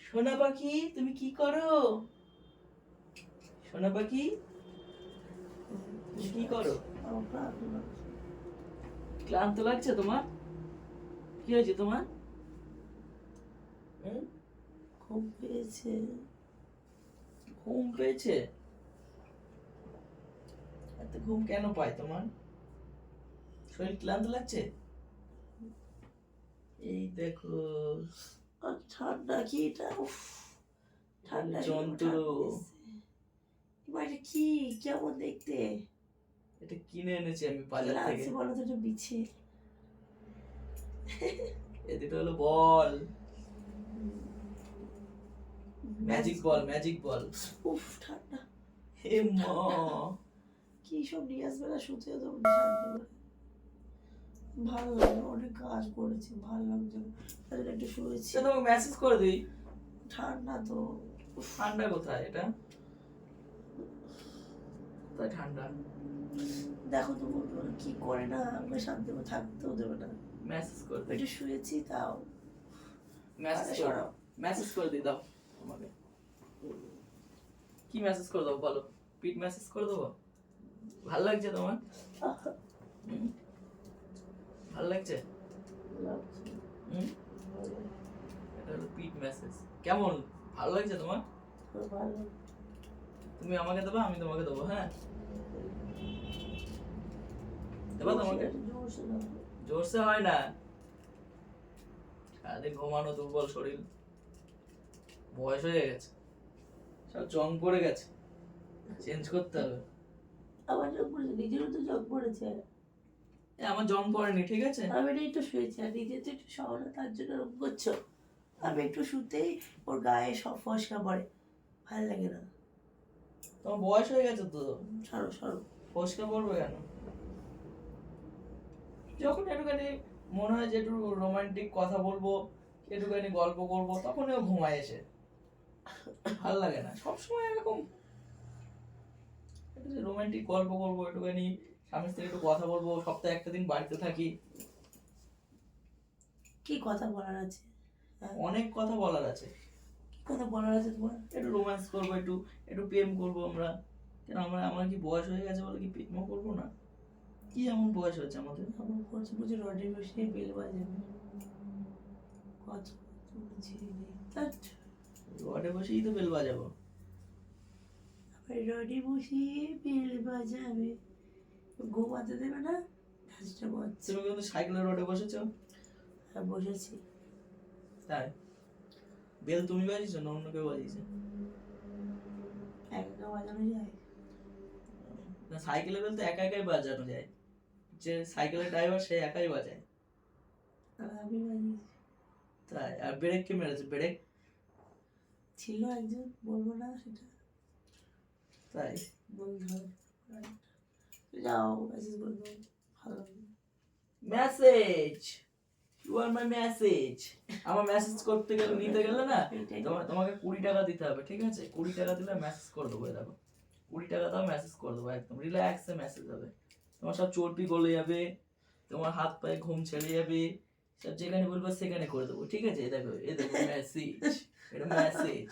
সোনা পাখি তুমি কি করো? সোনা পাখি কি করো? ক্লান্ত লাগছে। তোমার? কি হয়েছে তোমার? ঘুম পেয়েছে। ঘুম পেয়েছে? এত ঘুম কেন পায় তোমার? শরীর ক্লান্ত লাগছে? এই দেখো আর ঠান্ডা কি এটা ঠান্ডা যন্ত্র। এবার এটা কি কেমন দেখতে? এটা কিনে এনেছি আমি বাজার থেকে। বলো তো এটা বিছে এ দুটো হলো বল। Magic ball magic ball. উফ ঠান্ডা। হে মা। কি সব নিয়ে আসবে না শুতে তো শান্তি ভালো লাগে অনেক কাজ করেছি ভালো লাগছে জন্য একটু শুয়েছি সে তোমাকে মেসেজ করে দিই। ঠান্ডা তো ঠান্ডা কোথায় এটা? কোথায় ঠান্ডা? দেখো তো বলব কি করে না আমাকে শান্তি করে থাকতেও দেবে না। মেসেজ করে দিই। একটু শুয়েছি তাও। মেসেজ করে। মেসেজ করে দিই দাও আমাকে কি মেসেজ করে দেবো বলো? পিট মেসেজ করে দেবো? ভালো লাগছে তোমার? ভালো লাগছে লাগছে। হুম? এটা হলো পিট মেসেজ কেমন? ভালো লাগছে তোমার? তুমি আমাকে দেবা আমি তোমাকে দেবো হ্যাঁ? দেবা তোমাকে? জোরসে হয় না। সারাদিন ঘুমানো দুর্বল শরীর। বয়স হয়ে গেছে। সব জং পড়ে গেছে। চেঞ্জ করতে হবে। পড়েছে নিজেরও তো যোগ পড়েছে। আমার জম পড়েনি ঠিক আছে? আমি না একটু শুয়েছি আর নিজে তো একটু সহনা তার জন্য করছ। আমি একটু শুতেই ওর গায়ে সব ফসকা পড়ে ভালো লাগে না। তোমার বয়স হয়ে গেছে তো? সরো সরো। ফসকা পড়বে কেন? যখন একটুখানি মনে হয় যে একটু রোমান্টিক কথা বলব একটুখানি গল্প করব তখনও ঘুমায় এসে। ভালো লাগে না। সবসময় এরকম রোমান্টিক গল্প করব একটুখানি স্বামীর সাথে একটু কথা বলব সপ্তাহে একটা দিন বাড়িতে থাকি। কি কথা বলার আছে? হ্যাঁ। অনেক কথা বলার আছে। কি কথা বলার আছে তোমার? একটু রোম্যান্স করব একটু একটু প্রেম করব আমরা। কেন আমরা আমার কি বয়স হয়ে গেছে বলে কি প্রেমও করব না? কি এমন বয়স হচ্ছে আমাদের? আমার বলছে বুঝে রডে বসে বেল বাজাবে। ধ্যাৎ, ঘরে বসেই তো বেল বাজাবো। আবার রডে বসিয়ে বেল বাজাবে। ঘুমাতে দেবে না? ধাঁচটা বাজছে। তুমি কিন্তু সাইকেলের রোডে বসেছো। আর বসেছি। তাই? বেল তুমি বাজিয়েছো না অন্য কেউ বাজিয়েছে? একা বাজানো যায়? না সাইকেলের বেল তো একা একাই বাজানো যায়। যে সাইকেলের ড্রাইভার সে একাই বাজায়। আমি বাজিয়েছি। তাই? আর ব্রেক কে মেরেছে? ব্রেক? ছিল একজন বলব না সেটা। তাই? বলতে হবে যাও মেসেজ করে দেবো ভালো লাগবে message you are my message আমার মেসেজ করতে গেলে নিতে গেলে না তোমার তোমাকে কুড়ি টাকা দিতে হবে ঠিক আছে? কুড়ি টাকা দিলে মেসেজ করে দেবো দেখো। কুড়ি টাকা দাও মেসেজ করে দেবো একদম রিল্যাক্সে মেসেজ হবে। তোমার সব চর্বি গলে যাবে তোমার হাত পায়ে ঘুম ছেড়ে যাবে সব যেখানে বলব সেখানে করে দেবো ঠিক আছে? দেখো এই দেখো মেসেজ এটা মেসেজ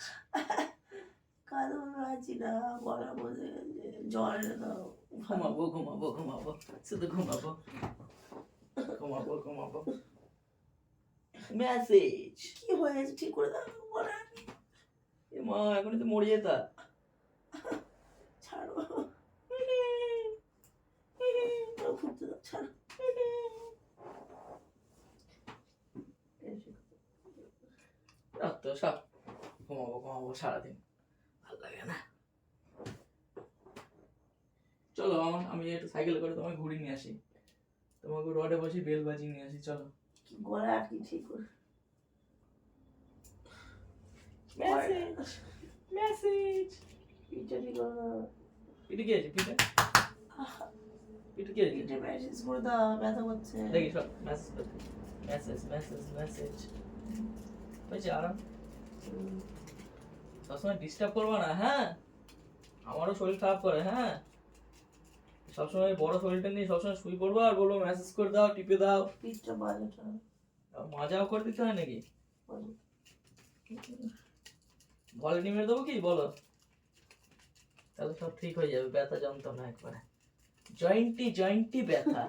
কারণ আছি না বলে জল এনে দাও। ঘুমাবো ঘুমাবো ঘুমাবো, শুধু ঘুমাবো। ঘুমাবো ঘুমাবো। মেসেজ কি হয়েছে? ঠিক করে দাও, বলে এ মা, এখনই তো মরে যেতা। ছাড়ো। ঘুরতে দাও ছাড়ো। রাত তো সব ঘুমাবো ঘুমাবো সারাদিন ভালো লাগে না চলো আমার আমি একটু সাইকেলে করে তোমাকে ঘুরিয়ে নিয়ে আসি। তোমাকে রডে বসে বেল বাজিয়ে নিয়ে আসি চলো। কি গলা ঠিক মেসেজ মেসেজ ঠিক দাও কি আছে? পিঠে পিঠে কি আছে? পিঠে মেসেজ করে দাও ব্যথা করছে। দেখি সব মেসেজ মেসেজ মেসেজ মেসেজ হয়েছে আরাম। সবসময় ডিস্টার্ব করব না হ্যাঁ? আমারও শরীর খারাপ করে হ্যাঁ? সবসময় বড় শরীরটা নিয়ে সবসময় শুই পড়ব আর বলব মেসেজ করে দাও টিপে দাও। পিঠটা বাজাটা মাজাও করে দিতে হয় নাকি? বলো মেরে দেবো কি? বলো। তাহলে সব ঠিক হয়ে যাবে ব্যথা যন্ত্রণা একবারে। জয়েন্টি জয়েন্টি ব্যথা।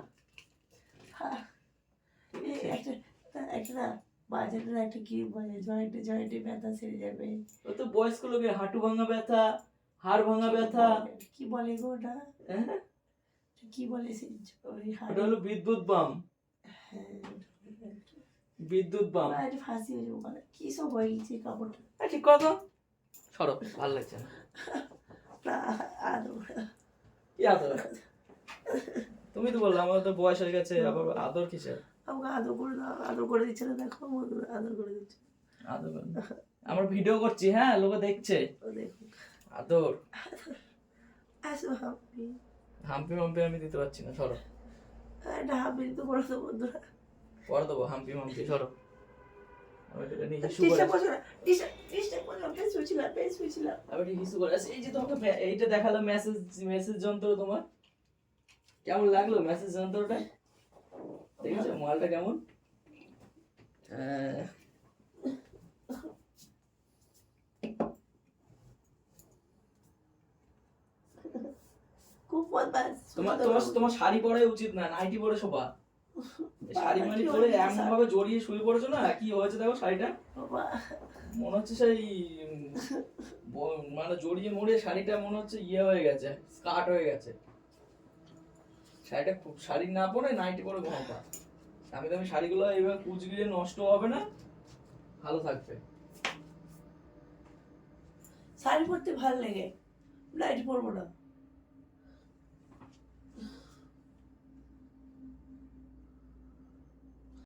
একটা একটা বাজারের একটা কি বলে জয়েন্টে জয়েন্টে ব্যথা সেরে যাবে। ও তো বয়স্ক লোকের হাঁটু ভাঙা ব্যথা হাড় ভাঙা ব্যথা। কি বলে গো ওটা? হ্যাঁ? কি বলে সেই ওটা হলো বিদ্যুৎ বাম। হ্যাঁ বিদ্যুৎ বাম। আর ফাঁসি হয়ে যাব বলে কি সব হয়ে গেছে কাপড়টা? আচ্ছা, ঠিক কথা। সরো ভালো লাগছে না। না আদৌ কি আদর? তুমি তো বললে আমার তো বয়স হয়ে গেছে আবার আদর কিসের? আমাকে আদর করে দাও আদর করে দিচ্ছে না দেখো আদর করে দিচ্ছে। আদর। আমরা ভিডিও করছি হ্যাঁ লোকে দেখছে। ও দেখো। আদর। আসো হাম্পি হাম্পি মাম্পি আমি দিতে পারছি না সরো। একটা হাম্পি তো করে দেবো বন্ধুরা। পরে দেবো হাম্পি মাম্পি সরো। এটা এইটা দেখালাম মেসেজ মেসেজ যন্ত্র তোমার। কেমন লাগল মেসেজ যন্ত্রটা? দেখেছ মালটা কেমন? তোমার তোমার তোমার শাড়ি পরাই উচিত না নাইটি পরে শোভা। শাড়ি মাড়ি পরে এমন ভাবে জড়িয়ে শুয়ে পড়েছো না? কি হয়েছে দেখো শাড়িটা? মনে হচ্ছে সেই মানে জড়িয়ে শাড়িটা মনে হচ্ছে ইয়ে হয়ে গেছে স্কার্ট হয়ে গেছে। শাড়িটা শাড়ি না পরে নাইটি পরে ঘুমাবা আমি দামি শাড়িগুলো এইভাবে কুচগিয়ে নষ্ট হবে না ভালো থাকবে। শাড়ি পরতে ভালো লাগে লাইট পরবো না।